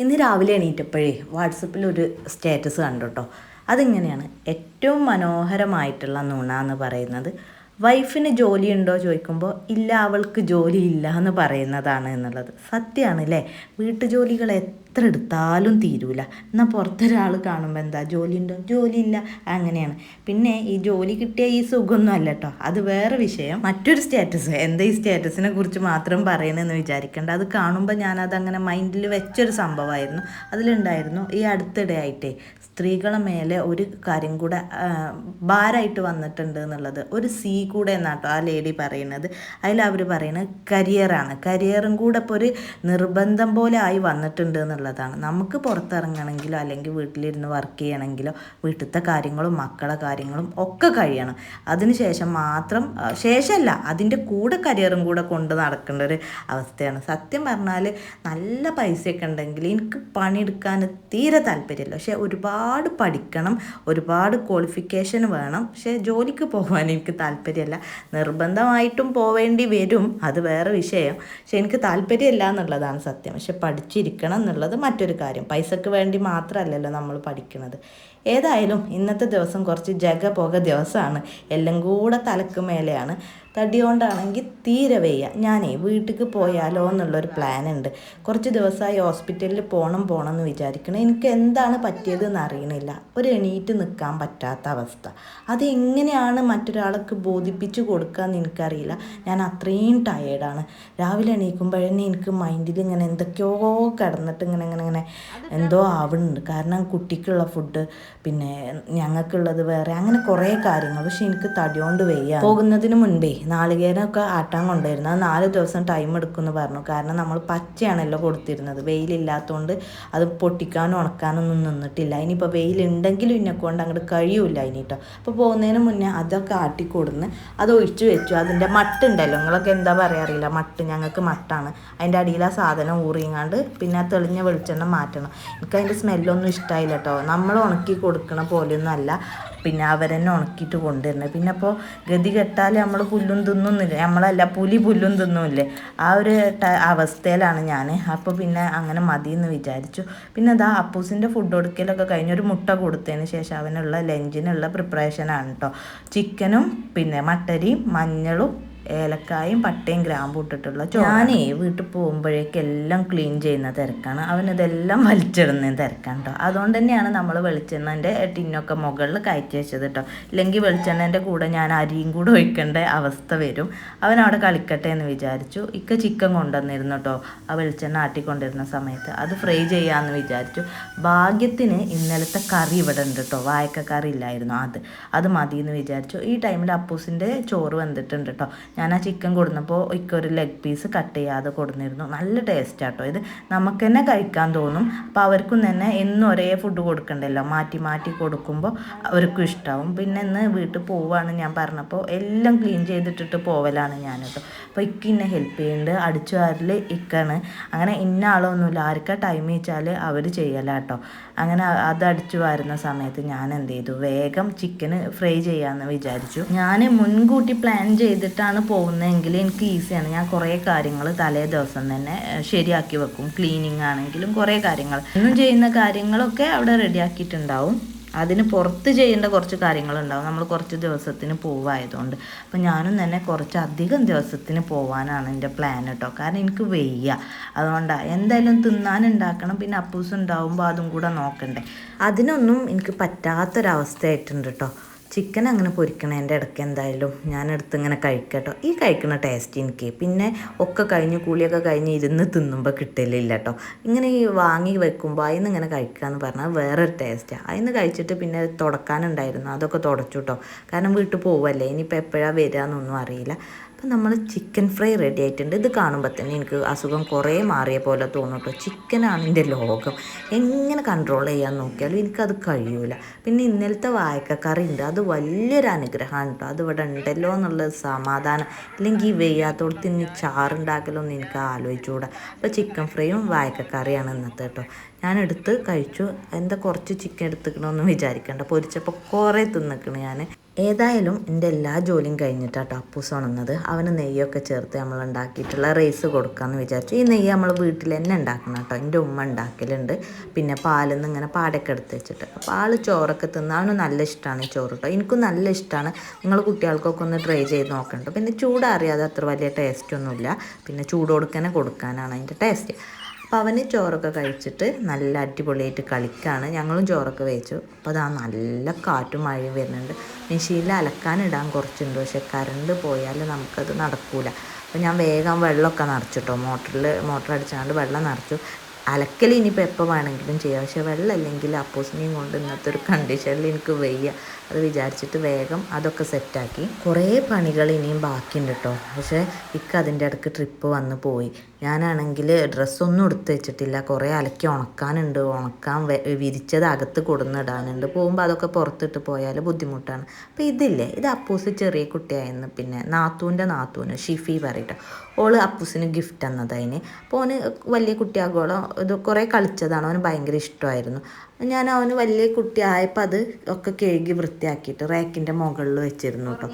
ഇന്ന് രാവിലെ എണീറ്റപ്പോഴേ വാട്സപ്പിൽ ഒരു സ്റ്റാറ്റസ് കണ്ടു കേട്ടോ അതിങ്ങനെയാണ്? ഏറ്റവും മനോഹരമായിട്ടുള്ള നുണ എന്ന് പറയുന്നത് വൈഫിന് ജോലിയുണ്ടോ ചോദിക്കുമ്പോൾ ഇല്ല അവൾക്ക് ജോലി ഇല്ല എന്ന് പറയുന്നതാണ് എന്നുള്ളത്. സത്യമാണ് അല്ലേ വീട്ടുജോലികൾ എത്ര എടുത്താലും തീരൂല. എന്നാൽ പുറത്തൊരാൾ കാണുമ്പോൾ എന്താ ജോലിയുണ്ടോ? ജോലിയില്ല. അങ്ങനെയാണ്. പിന്നെ ഈ ജോലി കിട്ടിയ ഈ സുഖമൊന്നും അല്ല കേട്ടോ അത് വേറെ വിഷയം. മറ്റൊരു സ്റ്റാറ്റസ് എന്താ ഈ സ്റ്റാറ്റസിനെ കുറിച്ച് മാത്രം പറയണമെന്ന് വിചാരിക്കേണ്ട. അത് കാണുമ്പോൾ ഞാനത് അങ്ങനെ മൈൻഡിൽ വെച്ചൊരു സംഭവമായിരുന്നു അതിലുണ്ടായിരുന്നു ഈ അടുത്തിടെ ആയിട്ടേ സ്ത്രീകളെ മേലെ ഒരു കാര്യം കൂടെ ഭാരമായിട്ട് വന്നിട്ടുണ്ട് എന്നുള്ളത്. ഒരു സി കൂടെ എന്നാട്ടോ ആ ലേഡി പറയുന്നത് അതിൽ അവർ പറയുന്നത് കരിയറാണ്. കരിയറും കൂടെ ഇപ്പോൾ ഒരു നിർബന്ധം പോലെ ആയി വന്നിട്ടുണ്ട് എന്നുള്ളതാണ് നമുക്ക് പുറത്തിറങ്ങണമെങ്കിലോ അല്ലെങ്കിൽ വീട്ടിലിരുന്ന് വർക്ക് ചെയ്യണമെങ്കിലോ വീട്ടിലത്തെ കാര്യങ്ങളും മക്കളെ കാര്യങ്ങളും ഒക്കെ കഴിയണം. അതിനുശേഷം മാത്രം ശേഷമല്ല അതിന്റെ കൂടെ കരിയറും കൂടെ കൊണ്ട് നടക്കേണ്ട ഒരു അവസ്ഥയാണ്. സത്യം പറഞ്ഞാൽ നല്ല പൈസയൊക്കെ ഉണ്ടെങ്കിൽ എനിക്ക് പണിയെടുക്കാൻ തീരെ താല്പര്യമില്ല. പക്ഷേ ഒരുപാട് പഠിക്കണം ഒരുപാട് ക്വാളിഫിക്കേഷൻ വേണം. പക്ഷേ ജോലിക്ക് പോകാൻ എനിക്ക് താല്പര്യമല്ല. നിർബന്ധമായിട്ടും പോവേണ്ടി വരും. അത് വേറെ വിഷയം. പക്ഷെ എനിക്ക് താല്പര്യമില്ല എന്നുള്ളതാണ് സത്യം. പക്ഷെ പഠിച്ചിരിക്കണം എന്നുള്ളത് മറ്റൊരു കാര്യം. പൈസക്ക് വേണ്ടി മാത്രമല്ലല്ലോ നമ്മൾ പഠിക്കുന്നത് ഏതായാലും ഇന്നത്തെ ദിവസം കുറച്ച് ജഗ പോക ദിവസമാണ്. എല്ലാം കൂടെ തലക്ക് മേലെയാണ്. തടി കൊണ്ടാണെങ്കിൽ തീരെ വയ്യ. ഞാനേ വീട്ടിലേക്ക് പോയാലോ എന്നുള്ളൊരു പ്ലാൻ ഉണ്ട് കുറച്ച് ദിവസമായി ഹോസ്പിറ്റലിൽ പോകണം പോകണം എന്ന് വിചാരിക്കണം എനിക്ക് എന്താണ് പറ്റിയതെന്ന് അറിയണില്ല. ഒരു എണീറ്റ് നിൽക്കാൻ പറ്റാത്ത അവസ്ഥ. അത് എങ്ങനെയാണ് മറ്റൊരാൾക്ക് ബോധിപ്പിച്ച് കൊടുക്കുകയെന്ന് എനിക്കറിയില്ല. ഞാൻ അത്രയും ടയേർഡാണ് രാവിലെ എണീക്കുമ്പോഴന്നെ എനിക്ക് മൈൻഡിൽ ഇങ്ങനെ എന്തൊക്കെയോ കിടന്നിട്ട് ഇങ്ങനെ ഇങ്ങനെ ഇങ്ങനെ എന്തോ ആവുന്നുണ്ട് കാരണം കുട്ടിക്കുള്ള ഫുഡ് പിന്നെ ഞങ്ങൾക്കുള്ളത് വേറെ അങ്ങനെ കുറേ കാര്യങ്ങൾ. പക്ഷെ എനിക്ക് തടിയോണ്ട് വയ്യ. പോകുന്നതിന് മുൻപേ നാളികേരമൊക്കെ ആട്ടാൻ കൊണ്ടുവരുന്നു. അത് നാല് ദിവസം ടൈം എടുക്കുമെന്ന് പറഞ്ഞു. കാരണം നമ്മൾ പച്ചയാണല്ലോ കൊടുത്തിരുന്നത്. വെയിലില്ലാത്തതുകൊണ്ട് അത് പൊട്ടിക്കാനും ഉണക്കാനൊന്നും നിന്നിട്ടില്ല. ഇനിയിപ്പോൾ വെയിലുണ്ടെങ്കിലും ഇന്നെ കൊണ്ട് അങ്ങോട്ട് കഴിയൂല ഇനിട്ടോ. അപ്പോൾ പോകുന്നതിന് മുന്നേ അതൊക്കെ ആട്ടി കൊടുന്ന് അത് ഒഴിച്ചു വെച്ചു. അതിന്റെ മട്ടുണ്ടല്ലോ. നിങ്ങളൊക്കെ എന്താ പറയുക അറിയില്ല. മട്ട് ഞങ്ങൾക്ക് മട്ടാണ്. അതിന്റെ അടിയിൽ ആ സാധനം ഊറിയങ്ങാണ്ട് പിന്നെ തെളിഞ്ഞ വെളിച്ചെണ്ണ മാറ്റണം. എനിക്ക് അതിന്റെ സ്മെല്ലൊന്നും ഇഷ്ടമായില്ല കേട്ടോ നമ്മൾ ഉണക്കി കൊടുക്കണ പോലെയൊന്നും അല്ല പിന്നെ അവരെന്നെ ഉണക്കിയിട്ട് കൊണ്ടുവരുന്നത്. പിന്നെ അപ്പോൾ ഗതി കെട്ടാൽ നമ്മൾ പുല്ലും തിന്നുന്നില്ല നമ്മളല്ല പുലി പുല്ലും തിന്നുമില്ലേ ആ ഒരു അവസ്ഥയിലാണ് ഞാൻ അപ്പോൾ പിന്നെ അങ്ങനെ മതി എന്ന് വിചാരിച്ചു. പിന്നെ അതാ അപ്പൂസിന്റെ ഫുഡ് കൊടുക്കലൊക്കെ കഴിഞ്ഞ് ഒരു മുട്ട കൊടുത്തതിന് ശേഷം അവനുള്ള ലഞ്ചിനുള്ള പ്രിപ്പറേഷനാണ് കേട്ടോ ചിക്കനും പിന്നെ മട്ടരിയും മഞ്ഞളും ഏലക്കായും പട്ടയും ഗ്രാമ്പും ഇട്ടിട്ടുള്ള ഞാനേ വീട്ടിൽ പോകുമ്പോഴേക്ക് എല്ലാം ക്ലീൻ ചെയ്യുന്ന തിരക്കാണ്. അവനിതെല്ലാം വലിച്ചിടുന്ന തിരക്കാണ് കേട്ടോ അതുകൊണ്ട് തന്നെയാണ് നമ്മൾ വെളിച്ചെണ്ണന്റെ ടിന്നൊക്കെ മുകളിൽ കയറ്റി വെച്ചത് കേട്ടോ ഇല്ലെങ്കിൽ വെളിച്ചെണ്ണന്റെ കൂടെ ഞാൻ അരിയും കൂടെ ഒഴിക്കേണ്ട അവസ്ഥ വരും. അവൻ അവിടെ കളിക്കട്ടെ എന്ന് വിചാരിച്ചു. ഇക്ക ചിക്കൻ കൊണ്ടുവന്നിരുന്നു കേട്ടോ ആ വെളിച്ചെണ്ണ ആട്ടിക്കൊണ്ടിരുന്ന സമയത്ത്. അത് ഫ്രൈ ചെയ്യാമെന്ന് വിചാരിച്ചു. ഭാഗ്യത്തിന് ഇന്നലത്തെ കറി ഇവിടെ ഉണ്ട് കേട്ടോ വായക്ക കറി ഇല്ലായിരുന്നു അത്. അത് മതി എന്ന് വിചാരിച്ചു. ഈ ടൈമിൽ അപ്പൂസിന്റെ ചോറ് വന്നിട്ടുണ്ട് കേട്ടോ ഞാൻ ആ ചിക്കൻ കൊടുന്നപ്പോൾ ഒരു ലെഗ് പീസ് കട്ട് ചെയ്യാതെ കൊടുന്നിരുന്നു. നല്ല ടേസ്റ്റ് ആട്ടോ ഇത്. നമുക്ക് തന്നെ കഴിക്കാൻ തോന്നും. അപ്പോൾ അവർക്കും തന്നെ എന്നും ഒരേ ഫുഡ് കൊടുക്കണ്ടല്ലോ. മാറ്റി മാറ്റി കൊടുക്കുമ്പോൾ അവർക്കും ഇഷ്ടമാവും പിന്നെ ഇന്ന് വീട്ടിൽ പോവുകയാണ് ഞാൻ പറഞ്ഞപ്പോൾ എല്ലാം ക്ലീൻ ചെയ്തിട്ടിട്ട് പോവലാണ് ഞാൻ കേട്ടോ അപ്പോൾ ഇക്ക് എന്നെ ഹെൽപ്പ് ചെയ്യുന്നുണ്ട് അടിച്ചു വാരൽ ഇക്കാണ്. അങ്ങനെ ഇന്ന ആളൊന്നുമില്ല. ആർക്കാ ടൈം വെച്ചാൽ അവർ ചെയ്യല കേട്ടോ അങ്ങനെ അത് വാരുന്ന സമയത്ത് ഞാൻ എന്ത് ചെയ്തു വേഗം ചിക്കൻ ഫ്രൈ ചെയ്യാമെന്ന് വിചാരിച്ചു. ഞാൻ മുൻകൂട്ടി പ്ലാൻ ചെയ്തിട്ടാണ് പോകുന്നതെങ്കിൽ എനിക്ക് ഈസിയാണ്. ഞാൻ കുറേ കാര്യങ്ങൾ തലേ ദിവസം തന്നെ ശരിയാക്കി വെക്കും. ക്ലീനിങ് ആണെങ്കിലും കുറേ കാര്യങ്ങൾ. ഇന്നും ചെയ്യുന്ന കാര്യങ്ങളൊക്കെ അവിടെ റെഡിയാക്കിയിട്ടുണ്ടാവും. അതിന് പുറത്ത് ചെയ്യേണ്ട കുറച്ച് കാര്യങ്ങളുണ്ടാവും. നമ്മൾ കുറച്ച് ദിവസത്തിന് പോവായതുകൊണ്ട്. അപ്പം ഞാനും തന്നെ കുറച്ച് അധികം ദിവസത്തിന് പോവാനാണ് എന്റെ പ്ലാൻ കേട്ടോ കാരണം എനിക്ക് വയ്യ. അതുകൊണ്ടാണ് എന്തായാലും തിന്നാനുണ്ടാക്കണം പിന്നെ അപ്പൂസ് ഉണ്ടാവുമ്പോൾ അതും കൂടെ നോക്കണ്ടേ. അതിനൊന്നും എനിക്ക് പറ്റാത്തൊരവസ്ഥയായിട്ടുണ്ട് കേട്ടോ ചിക്കൻ അങ്ങനെ പൊരിക്കണതിന്റെ ഇടയ്ക്ക് എന്തായാലും ഞാൻ എടുത്ത് ഇങ്ങനെ കഴിക്കട്ടോ. ഈ കഴിക്കുന്ന ടേസ്റ്റ് എനിക്ക്. പിന്നെ ഒക്കെ കഴിഞ്ഞ് കൂളിയൊക്കെ കഴിഞ്ഞ് ഇരുന്ന് തിന്നുമ്പോൾ കിട്ടലില്ല കേട്ടോ ഇങ്ങനെ ഈ വാങ്ങി വെക്കുമ്പോൾ അതിൽ നിന്ന് ഇങ്ങനെ കഴിക്കുക എന്ന് പറഞ്ഞാൽ വേറൊരു ടേസ്റ്റാണ് അതിൽ നിന്ന് കഴിച്ചിട്ട് പിന്നെ തുടക്കാനുണ്ടായിരുന്നു. അതൊക്കെ തുടച്ചു കേട്ടോ കാരണം വീട്ടിൽ പോവല്ലേ? ഇനിയിപ്പോൾ എപ്പോഴാണ് വരിക എന്നൊന്നും അറിയില്ല. അപ്പം നമ്മൾ ചിക്കൻ ഫ്രൈ റെഡി ആയിട്ടുണ്ട്. ഇത് കാണുമ്പോൾ തന്നെ എനിക്ക് അസുഖം കുറേ മാറിയ പോലെ തോന്നും കേട്ടോ ചിക്കനാണ് എന്റെ ലോകം. എങ്ങനെ കൺട്രോൾ ചെയ്യാൻ നോക്കിയാലും എനിക്കത് കഴിയൂല. പിന്നെ ഇന്നലത്തെ വായക്കക്കറി ഉണ്ട്. അത് വലിയൊരു അനുഗ്രഹമാണ് കേട്ടോ അത് ഇവിടെ ഉണ്ടല്ലോ എന്നുള്ള സമാധാനം. അല്ലെങ്കിൽ ഈ വെയ്യാത്തോടത്ത് ഇനി ചാറുണ്ടാക്കലൊന്നും എനിക്ക് ആലോചിച്ചുകൂടാ. അപ്പോൾ ചിക്കൻ ഫ്രൈയും വായക്കക്കറിയാണ് ഇന്നത്തെ കേട്ടോ ഞാൻ എടുത്ത് കഴിച്ചു. എന്താ കുറച്ച് ചിക്കൻ എടുത്തിക്കണമെന്ന് വിചാരിക്കണ്ട. പൊരിച്ചപ്പോൾ കുറേ തിന്നിക്കണ് ഞാൻ ഏതായാലും എന്റെ എല്ലാ ജോലിയും കഴിഞ്ഞിട്ടാട്ടോ അപ്പൂസ് ഉണന്നത് അവന് നെയ്യൊക്കെ ചേർത്ത് നമ്മൾ ഉണ്ടാക്കിയിട്ടുള്ള റൈസ് കൊടുക്കാമെന്ന് വിചാരിച്ചു. ഈ നെയ്യ് നമ്മൾ വീട്ടിൽ തന്നെ ഉണ്ടാക്കണം കേട്ടോ. എന്റെ ഉമ്മ ഉണ്ടാക്കലുണ്ട്. പിന്നെ പാലിൽ നിന്ന് ഇങ്ങനെ പാടൊക്കെ എടുത്ത് വെച്ചിട്ട്. അപ്പോൾ ആൾ ചോറൊക്കെ തിന്ന് അവന് നല്ല ഇഷ്ടമാണ് ചോറ് കേട്ടോ. എനിക്കും നല്ല ഇഷ്ടമാണ് നിങ്ങൾ കുട്ടികൾക്കൊക്കെ ഒന്ന് ട്രൈ ചെയ്ത് നോക്കണ്ട. പിന്നെ ചൂടാറിയാതെ അത്ര വലിയ ടേസ്റ്റൊന്നുമില്ല പിന്നെ ചൂട് കൊടുക്കനെ കൊടുക്കാനാണ് അതിന്റെ ടേസ്റ്റ് അപ്പോൾ അവന് ചോറൊക്കെ കഴിച്ചിട്ട് നല്ല അടിപൊളിയായിട്ട് കളിക്കുകയാണ് ഞങ്ങളും ചോറൊക്കെ കഴിച്ചു. അപ്പോൾ അതാ നല്ല കാറ്റും മഴയും വരുന്നുണ്ട്. മെഷീനിൽ അലക്കാനിടാൻ കുറച്ചുണ്ട്. പക്ഷെ കറണ്ട് പോയാൽ നമുക്കത് നടക്കൂല. അപ്പോൾ ഞാൻ വേഗം വെള്ളമൊക്കെ നിറച്ചിട്ടോ? മോട്ടറിൽ മോട്ടർ അടിച്ചാണ്ട് വെള്ളം നിറച്ചു. അലക്കൽ ഇനിയിപ്പോൾ എപ്പോൾ വേണമെങ്കിലും ചെയ്യാം. പക്ഷെ വെള്ളം അല്ലെങ്കിൽ അപ്പോസിനെയും കൊണ്ട് ഇന്നത്തെ ഒരു കണ്ടീഷനിൽ എനിക്ക് വയ്യ. അത് വിചാരിച്ചിട്ട് വേഗം അതൊക്കെ സെറ്റാക്കി. കുറേ പണികൾ ഇനിയും ബാക്കിയുണ്ട് കേട്ടോ പക്ഷേ ഇക്ക അതിന്റെ ഇടയ്ക്ക് ട്രിപ്പ് വന്ന് പോയി. ഞാനാണെങ്കിൽ ഡ്രസ്സൊന്നും എടുത്ത് വെച്ചിട്ടില്ല. കുറേ അലക്കി ഉണക്കാനുണ്ട്. ഉണക്കാൻ വിരിച്ചത് അകത്ത് കൊടുന്നിടാനുണ്ട് പോകുമ്പോൾ അതൊക്കെ പുറത്തിട്ട് പോയാൽ ബുദ്ധിമുട്ടാണ്. അപ്പോൾ ഇതില്ലേ? ഇത് അപ്പൂസ് ചെറിയ കുട്ടിയായിരുന്നു. പിന്നെ നാത്തൂന്റെ നാത്തൂന് ഷിഫി പറയട്ടെ. ഓൾ അപ്പൂസിന് ഗിഫ്റ്റ് തന്നതതിന് അപ്പോൾ ഓന് വലിയ കുട്ടിയാകോളം ഇത് കുറേ കളിച്ചതാണ്. അവന് ഭയങ്കര ഇഷ്ടമായിരുന്നു. ഞാൻ അവന് വലിയ കുട്ടിയായപ്പോൾ അത് ഒക്കെ കഴുകി വൃത്തിയാക്കിയിട്ട് റാക്കിന്റെ മുകളിൽ വെച്ചിരുന്നു കേട്ടോ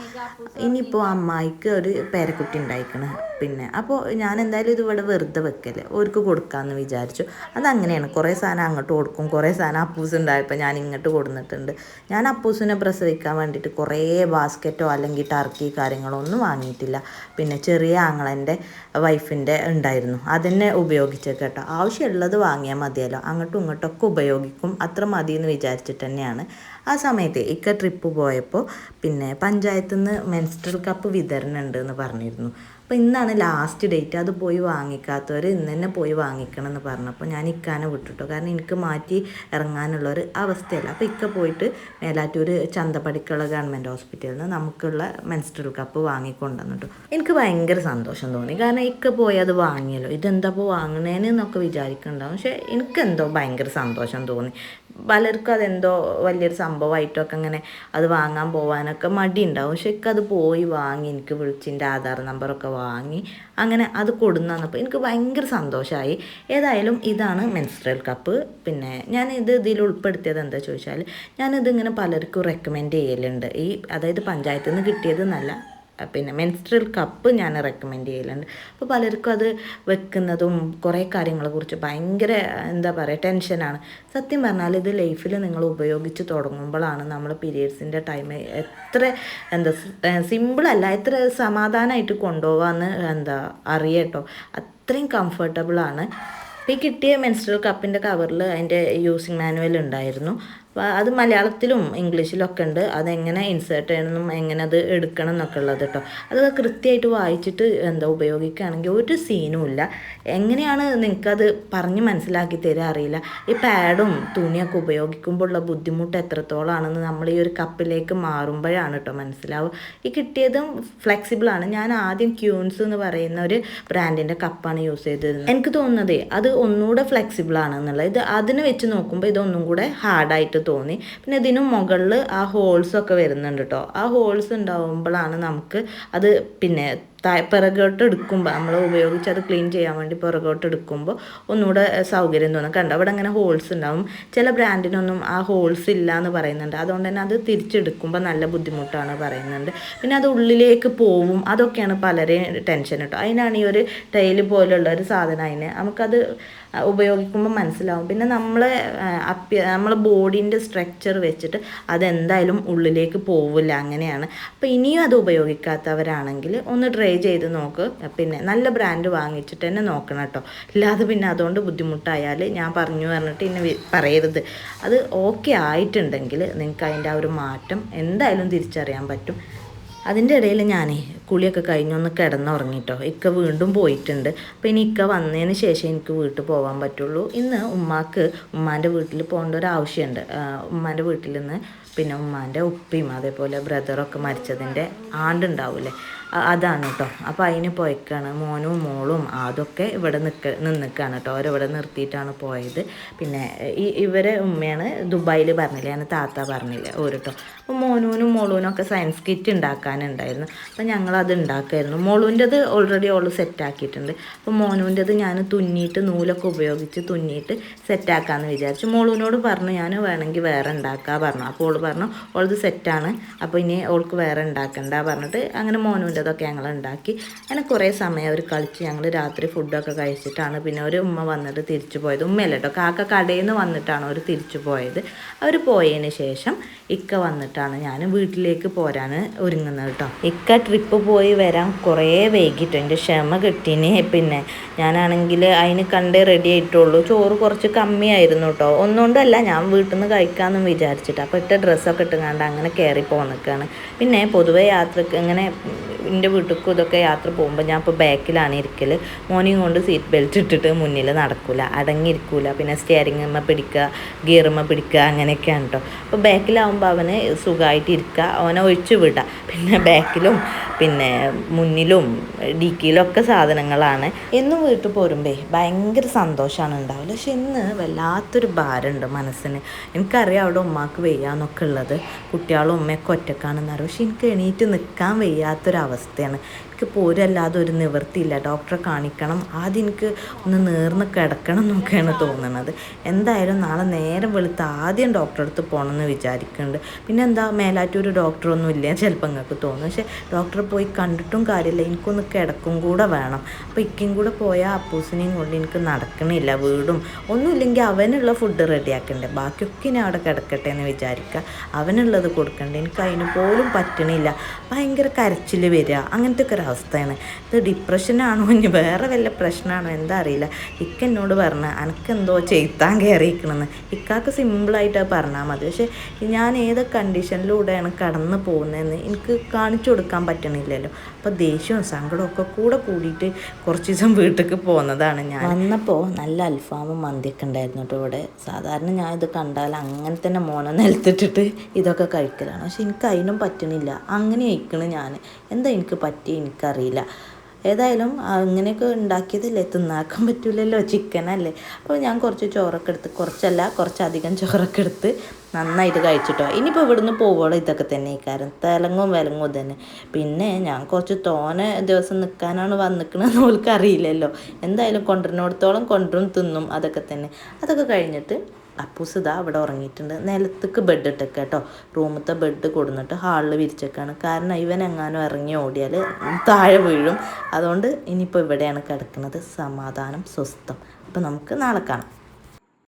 ഇനിയിപ്പോൾ അമ്മായിക്ക് ഒരു പേരക്കുട്ടി ഉണ്ടായിക്കണ. പിന്നെ അപ്പോൾ ഞാൻ എന്തായാലും ഇത് ഇവിടെ വെറുതെ വെക്കല്ലേ അവർക്ക് കൊടുക്കാമെന്ന് വിചാരിച്ചു. അതങ്ങനെയാണ്. കുറേ സാധനം അങ്ങോട്ട് കൊടുക്കും. കുറേ സാധനം അപ്പൂസ് ഉണ്ടായപ്പോൾ ഞാൻ ഇങ്ങോട്ട് കൊടുത്തിട്ടുണ്ട് ഞാൻ അപ്പൂസിനെ പ്രസവിക്കാൻ വേണ്ടിയിട്ട് കുറേ ബാസ്ക്കറ്റോ അല്ലെങ്കിൽ ടർക്കി കാര്യങ്ങളോ ഒന്നും വാങ്ങിയിട്ടില്ല. പിന്നെ ചെറിയ ആങ്ങളന്റെ വൈഫിന്റെ ഉണ്ടായിരുന്നു. അതെന്നെ ഉപയോഗിച്ചേക്ക് കേട്ടോ ആവശ്യമുള്ളത് വാങ്ങിയാൽ മതിയല്ലോ. അങ്ങോട്ടും ഇങ്ങോട്ടൊക്കെ ഉപയോഗിക്കും. അത്ര മതി എന്ന് വിചാരിച്ചിട്ട് തന്നെയാണ്. ആ സമയത്ത് ഇക്ക ട്രിപ്പ് പോയപ്പോൾ പിന്നെ പഞ്ചായത്തിൽ നിന്ന് മെൻസ്ട്രൽ കപ്പ് വിതരണം ഉണ്ട് എന്ന് പറഞ്ഞിരുന്നു. അപ്പോൾ ഇന്നാണ് ലാസ്റ്റ് ഡേറ്റ് അത് പോയി വാങ്ങിക്കാത്തവർ ഇന്ന് തന്നെ പോയി വാങ്ങിക്കണം എന്ന് പറഞ്ഞപ്പോൾ ഞാൻ ഇക്കാനെ വിട്ടിട്ടോ. കാരണം എനിക്ക് മാറ്റി ഇറങ്ങാനുള്ള ഒരു അവസ്ഥയല്ല. അപ്പോൾ ഇക്ക പോയിട്ട് മേലാറ്റൂർ ചന്തപ്പടിക്കുള്ള ഗവൺമെന്റ് ഹോസ്പിറ്റലിൽ നിന്ന് നമുക്കുള്ള മെൻസ്ട്രൽ കപ്പ് വാങ്ങിക്കൊണ്ടുവന്നിട്ടു. എനിക്ക് ഭയങ്കര സന്തോഷം തോന്നി. കാരണം ഇക്ക പോയി അത് വാങ്ങിയല്ലോ. ഇതെന്താ ഇപ്പോൾ വാങ്ങണേന്ന് വിചാരിക്കുന്നുണ്ടാവും പക്ഷേ എനിക്കെന്തോ ഭയങ്കര സന്തോഷം തോന്നി. പലർക്കും അതെന്തോ വലിയൊരു സംഭവമായിട്ടൊക്കെ അങ്ങനെ അത് വാങ്ങാൻ പോകാനൊക്കെ മടിയുണ്ടാവും. പക്ഷെ എനിക്ക് അത് പോയി വാങ്ങി. എനിക്ക് വിളിച്ചിന്റെ ആധാർ നമ്പറൊക്കെ വാങ്ങി അങ്ങനെ അത് കൊടുന്നു തന്നപ്പോൾ എനിക്ക് ഭയങ്കര സന്തോഷമായി. ഏതായാലും ഇതാണ് മെൻസ്ട്രൽ കപ്പ് പിന്നെ ഞാൻ ഇത് ഇതിൽ ഉൾപ്പെടുത്തിയത് എന്താ ചോദിച്ചാൽ ഞാനിതിങ്ങനെ പലർക്കും റെക്കമെൻഡ് ചെയ്യലുണ്ട്. ഈ അതായത് പഞ്ചായത്തിൽ നിന്ന് കിട്ടിയത് എന്നല്ല പിന്നെ മെൻസ്ട്രൽ കപ്പ് ഞാൻ റെക്കമെൻഡ് ചെയ്യലുണ്ട്. അപ്പോൾ പലർക്കും അത് വെക്കുന്നതും കുറേ കാര്യങ്ങളെ കുറിച്ച് ഭയങ്കര എന്താ പറയുക ടെൻഷനാണ് സത്യം പറഞ്ഞാൽ ഇത് ലൈഫിൽ നിങ്ങൾ ഉപയോഗിച്ച് തുടങ്ങുമ്പോഴാണ് നമ്മൾ പീരിയഡ്സിന്റെ ടൈം എത്ര എന്താ സിമ്പിളല്ല എത്ര സമാധാനമായിട്ട് കൊണ്ടുപോകാമെന്ന് എന്താ അറിയട്ടോ. അത്രയും കംഫർട്ടബിളാണ് ഈ കിട്ടിയ മെൻസ്ട്രൽ കപ്പിന്റെ കവറിൽ അതിന്റെ യൂസിങ് മാനുവൽ ഉണ്ടായിരുന്നു. അപ്പോൾ അത് മലയാളത്തിലും ഇംഗ്ലീഷിലൊക്കെ ഉണ്ട്. അതെങ്ങനെ ഇൻസേർട്ട് ചെയ്യണം എങ്ങനെ അത് എടുക്കണം എന്നൊക്കെ ഉള്ളത് കേട്ടോ അത് കൃത്യമായിട്ട് വായിച്ചിട്ട് എന്താ ഉപയോഗിക്കുകയാണെങ്കിൽ ഒരു സീനും ഇല്ല. എങ്ങനെയാണ് നിങ്ങൾക്കത് പറഞ്ഞ് മനസ്സിലാക്കി തരാൻ അറിയില്ല. ഈ പാഡും തുണിയൊക്കെ ഉപയോഗിക്കുമ്പോൾ ഉള്ള ബുദ്ധിമുട്ട് എത്രത്തോളാണെന്ന് നമ്മൾ ഈ ഒരു കപ്പിലേക്ക് മാറുമ്പോഴാണ് കേട്ടോ മനസ്സിലാവും ഈ കിട്ടിയതും ഫ്ലെക്സിബിളാണ് ഞാൻ ആദ്യം ക്യൂൻസ് എന്ന് പറയുന്ന ഒരു ബ്രാൻഡിന്റെ കപ്പാണ് യൂസ് ചെയ്തിരുന്നത്. എനിക്ക് തോന്നുന്നത് അത് ഒന്നുകൂടെ ഫ്ലെക്സിബിൾ ആണെന്നുള്ളത്. ഇത് അതിന് വെച്ച് നോക്കുമ്പോൾ ഇതൊന്നും കൂടെ ഹാർഡായിട്ട് തോന്നി. പിന്നെ ഇതിനു മുകളിൽ ആ ഹോൾസ് ഒക്കെ വരുന്നുണ്ട് കേട്ടോ ആ ഹോൾസ് ഉണ്ടാവുമ്പോഴാണ് നമുക്ക് അത് പിന്നെ പിറകോട്ട് എടുക്കുമ്പോൾ നമ്മൾ ഉപയോഗിച്ച് അത് ക്ലീൻ ചെയ്യാൻ വേണ്ടി പിറകോട്ട് എടുക്കുമ്പോൾ ഒന്നുകൂടെ സൗകര്യം തോന്നും. കണ്ടോ? അവിടെ അങ്ങനെ ഹോൾസ് ഉണ്ടാവും. ചില ബ്രാൻഡിനൊന്നും ആ ഹോൾസ് ഇല്ല എന്ന് പറയുന്നുണ്ട്. അതുകൊണ്ട് തന്നെ അത് തിരിച്ചെടുക്കുമ്പോൾ നല്ല ബുദ്ധിമുട്ടാണ് പറയുന്നുണ്ട്. പിന്നെ അത് ഉള്ളിലേക്ക് പോവും. അതൊക്കെയാണ് പലരെയും ടെൻഷൻ കേട്ടോ അതിനാണ് ഈ ഒരു ടൈൽ പോലുള്ള ഒരു സാധനം അതിന്. നമുക്കത് ഉപയോഗിക്കുമ്പോൾ മനസ്സിലാവും. പിന്നെ നമ്മളെ അപ്യ നമ്മളെ ബോഡീന്റെ സ്ട്രക്ചർ വെച്ചിട്ട് അതെന്തായാലും ഉള്ളിലേക്ക് പോവില്ല അങ്ങനെയാണ്. അപ്പോൾ ഇനിയും അത് ഉപയോഗിക്കാത്തവരാണെങ്കിൽ ഒന്ന് ട്രൈ ചെയ്ത് നോക്ക്. പിന്നെ നല്ല ബ്രാൻഡ് വാങ്ങിച്ചിട്ട് തന്നെ നോക്കണം കേട്ടോ. ഇല്ലാതെ പിന്നെ അതുകൊണ്ട് ബുദ്ധിമുട്ടായാൽ ഞാൻ പറഞ്ഞു പറഞ്ഞിട്ട് ഇന്നെ പറയരുത്. അത് ഓക്കെ ആയിട്ടുണ്ടെങ്കിൽ നിങ്ങൾക്ക് അതിന്റെ ആ ഒരു മാറ്റം എന്തായാലും തിരിച്ചറിയാൻ പറ്റും. അതിന്റെ ഇടയിൽ ഞാനേ കുളിയൊക്കെ കഴിഞ്ഞൊന്ന് കിടന്നുറങ്ങിട്ടോ. ഇക്ക വീണ്ടും പോയിട്ടുണ്ട്. അപ്പോൾ ഇനി ഇക്ക വന്നതിന് ശേഷം എനിക്ക് വീട്ടിൽ പോകാൻ പറ്റുള്ളൂ. ഇന്ന് ഉമ്മാക്ക് ഉമ്മാന്റെ വീട്ടിൽ പോകേണ്ട ഒരു ആവശ്യമുണ്ട്. ഉമ്മാന്റെ വീട്ടിൽ നിന്ന് പിന്നെ ഉമ്മാന്റെ ഉപ്പയും അതേപോലെ ബ്രദറൊക്കെ മരിച്ചതിന്റെ ആണ്ടുണ്ടാവില്ലേ? അതാണ് കേട്ടോ അപ്പോൾ അതിന് പോയിക്കാണ്. മോനും മോളും അതൊക്കെ ഇവിടെ നിൽക്ക നിന്നിക്കാണ് കേട്ടോ അവരിവിടെ നിർത്തിയിട്ടാണ് പോയത്. പിന്നെ ഈ ഇവരെ ഉമ്മയാണ് ദുബായിൽ പറഞ്ഞില്ലേ? ഞാൻ താത്ത പറഞ്ഞില്ല? ഓരോട്ടോ അപ്പോൾ മോനൂനും മോളൂനും ഒക്കെ സയൻസ് കിറ്റ് ഉണ്ടാക്കാനുണ്ടായിരുന്നു. അപ്പോൾ ഞങ്ങളത് ഉണ്ടാക്കുമായിരുന്നു മോളൂന്റെത് ഓൾറെഡി ഓൾ സെറ്റാക്കിയിട്ടുണ്ട് അപ്പോൾ മോനൂന്റെത് ഞാൻ തുന്നിയിട്ട് നൂലൊക്കെ ഉപയോഗിച്ച് തുന്നിയിട്ട് സെറ്റാക്കാമെന്ന് വിചാരിച്ചു. മോളൂനോട് പറഞ്ഞു ഞാൻ വേണമെങ്കിൽ വേറെ ഉണ്ടാക്കാൻ പറഞ്ഞു. അപ്പോൾ ഓൾ പറഞ്ഞു ഓളത് സെറ്റാണ് അപ്പോൾ ഇനി ഓൾക്ക് വേറെ ഉണ്ടാക്കണ്ട പറഞ്ഞിട്ട് അങ്ങനെ മോനൂന്റെതൊക്കെ ഞങ്ങൾ ഉണ്ടാക്കി അങ്ങനെ കുറേ സമയം അവർ കളിച്ച് ഞങ്ങൾ രാത്രി ഫുഡൊക്കെ കഴിച്ചിട്ടാണ് പിന്നെ ഒരു ഉമ്മ വന്നിട്ട് തിരിച്ചു പോയത്. ഉമ്മയല്ല കേട്ടോ? കാക്ക കടയിൽ നിന്ന് വന്നിട്ടാണ് അവർ തിരിച്ചു പോയത്. അവർ പോയതിന് ശേഷം ഇക്ക വന്നിട്ടാണ് ഞാൻ വീട്ടിലേക്ക് പോരാൻ ഒരുങ്ങുന്നത് കേട്ടോ. ഇക്ക ട്രിപ്പ് പോയി വരാൻ കുറേ വൈകിട്ടോ. എന്റെ ക്ഷമ കിട്ടീന്. പിന്നെ ഞാനാണെങ്കിൽ അതിന് കണ്ടേ റെഡി ആയിട്ടുള്ളൂ. ചോറ് കുറച്ച് കമ്മിയായിരുന്നു കേട്ടോ. ഒന്നുകൊണ്ടല്ല ഞാൻ വീട്ടിൽ നിന്ന് കഴിക്കാമെന്നും വിചാരിച്ചിട്ട്. അപ്പോൾ ഇട്ട ഡ്രസ്സൊക്കെ ഇട്ടുകൊണ്ട് അങ്ങനെ കയറി പോന്നിക്കാണ്. പിന്നെ പൊതുവേ യാത്രയ്ക്ക് ഇങ്ങനെ എന്റെ വീട്ടിലേക്കും ഇതൊക്കെ യാത്ര പോകുമ്പോൾ ഞാൻ ഇപ്പോൾ ബാക്കിലാണ് ഇരിക്കൽ മോനെയും കൊണ്ട് സീറ്റ് ബെൽറ്റ് ഇട്ടിട്ട് മുന്നിൽ നടക്കില്ല അടങ്ങിയിരിക്കൂല. പിന്നെ സ്റ്റിയറിങ്ങമ്മ പിടിക്കുക ഗിയറുമ്മ പിടിക്കുക അങ്ങനെയൊക്കെയാണ് കേട്ടോ അപ്പോൾ ബാക്കിലാവുമ്പോൾ അവന് സുഖമായിട്ട് ഇരിക്കുക അവനെ ഒഴിച്ചു വിടുക പിന്നെ ബാക്കിലും പിന്നെ മുന്നിലും ഡിക്കിയിലും ഒക്കെ സാധനങ്ങളാണ്. എന്നും വീട്ടിൽ പോരുമ്പേ ഭയങ്കര സന്തോഷമാണ് ഉണ്ടാവില്ല പക്ഷെ ഇന്ന് വല്ലാത്തൊരു ഭാരമുണ്ട് മനസ്സിന്. എനിക്കറിയാം അവിടെ ഉമ്മാക്ക് വയ്യാന്നൊക്കെ ഉള്ളത്. കുട്ടികളും ഉമ്മയൊക്കെ ഒറ്റക്കാണെന്ന് അറിയാം. പക്ഷെ എനിക്ക് എണീറ്റ് നിൽക്കാൻ വയ്യാത്തൊരവസ്ഥയാണ്. എനിക്ക് പോരല്ലാതെ ഒരു നിവൃത്തിയില്ല. ഡോക്ടറെ കാണിക്കണം. ആദ്യം എനിക്ക് ഒന്ന് നേർന്ന് കിടക്കണം എന്നൊക്കെയാണ് തോന്നുന്നത് എന്തായാലും നാളെ നേരം വെളുത്ത് ആദ്യം ഡോക്ടറെ അടുത്ത് പോകണമെന്ന് വിചാരിക്കുന്നുണ്ട്. പിന്നെ എന്താ മേലാറ്റൂർ ഡോക്ടറൊന്നും ഇല്ല? ചിലപ്പോൾ നിങ്ങൾക്ക് തോന്നും. പക്ഷേ ഡോക്ടറെ പോയി കണ്ടിട്ടും കാര്യമില്ല. എനിക്കൊന്ന് കിടക്കും കൂടെ വേണം. അപ്പോൾ ഇക്കും കൂടെ പോയാൽ അപ്പൂസിനെയും കൊണ്ട് എനിക്ക് നടക്കണില്ല വീടും. ഒന്നുമില്ലെങ്കിൽ അവനുള്ള ഫുഡ് റെഡിയാക്കണ്ടേ ബാക്കിയൊക്കെ ഞാൻ അവിടെ കിടക്കട്ടെ എന്ന് വിചാരിക്കുക. അവനുള്ളത് കൊടുക്കണ്ടേ. എനിക്ക് അതിന് പോലും പറ്റണില്ല. ഭയങ്കര കരച്ചിൽ വരിക. അങ്ങനത്തെ ഒക്കെ ഒരു അവസ്ഥയാണ്. ഇത് ഡിപ്രഷനാണോ ഇനി വേറെ വല്ല പ്രശ്നമാണോ? എന്താ അറിയില്ല. ഇക്ക എന്നോട് പറഞ്ഞ എനിക്കെന്തോ ചെയ്ത്താൻ കയറിയിരിക്കണമെന്ന് ഇക്കാക്ക് സിമ്പിളായിട്ട് പറഞ്ഞാൽ മതി. പക്ഷേ ഞാൻ ഏത് കണ്ടീഷനിലൂടെയാണ് കടന്നു പോകുന്നതെന്ന് എനിക്ക് കാണിച്ചു കൊടുക്കാൻ പറ്റണില്ലല്ലോ അപ്പോൾ ദേഷ്യവും സങ്കടവും ഒക്കെ കൂടെ കൂടിയിട്ട് കുറച്ച് ദിവസം വീട്ടിലേക്ക് പോകുന്നതാണ് ഞാൻ. വന്നപ്പോൾ നല്ല അൽഫാമും മന്തിയൊക്കെ ഉണ്ടായിരുന്നു കേട്ടോ ഇവിടെ. സാധാരണ ഞാൻ ഇത് കണ്ടാൽ അങ്ങനെ തന്നെ മോനെ നിലത്തിട്ടിട്ട് ഇതൊക്കെ കഴിക്കലാണ്. പക്ഷെ എനിക്ക് അതിനും പറ്റണില്ല. അങ്ങനെ കഴിക്കണ് ഞാൻ. എന്താ എനിക്ക് പറ്റി എനിക്കറിയില്ല. ഏതായാലും അങ്ങനെയൊക്കെ ഉണ്ടാക്കിയതല്ലേ? തിന്നാക്കാൻ പറ്റൂലല്ലോ ചിക്കനല്ലേ അപ്പോൾ ഞാൻ കുറച്ച് ചോറൊക്കെ എടുത്ത് കുറച്ചല്ല കുറച്ചധികം ചോറൊക്കെ എടുത്ത് നന്നായിട്ട് കഴിച്ചിട്ടോ. ഇനിയിപ്പോൾ ഇവിടുന്ന് പോവുകയുള്ളൂ ഇതൊക്കെ തന്നെ കാരണം തിലങ്ങും വിലങ്ങും തന്നെ. പിന്നെ ഞാൻ കുറച്ച് തോനെ ദിവസം നിൽക്കാനാണ് വന്നിക്കണമെന്ന് ഓൾക്ക് അറിയില്ലല്ലോ. എന്തായാലും കൊണ്ടുവരുന്നിടത്തോളം കൊണ്ടുവരും തിന്നും അതൊക്കെ തന്നെ. അതൊക്കെ കഴിഞ്ഞിട്ട് അപ്പൂസ് ഇതാ അവിടെ ഉറങ്ങിയിട്ടുണ്ട്. നിലത്തേക്ക് ബെഡ് ഇട്ടേക്ക് കേട്ടോ. റൂമത്തെ ബെഡ് കൊടുന്നിട്ട് ഹാളിൽ വിരിച്ചേക്കാണ്. കാരണം ഇവൻ എങ്ങാനും ഇറങ്ങി ഓടിയാൽ താഴെ വീഴും. അതുകൊണ്ട് ഇനിയിപ്പോൾ ഇവിടെയാണ് കിടക്കുന്നത്. സമാധാനം സ്വസ്ഥം. അപ്പോൾ നമുക്ക് നാളെ കാണാം.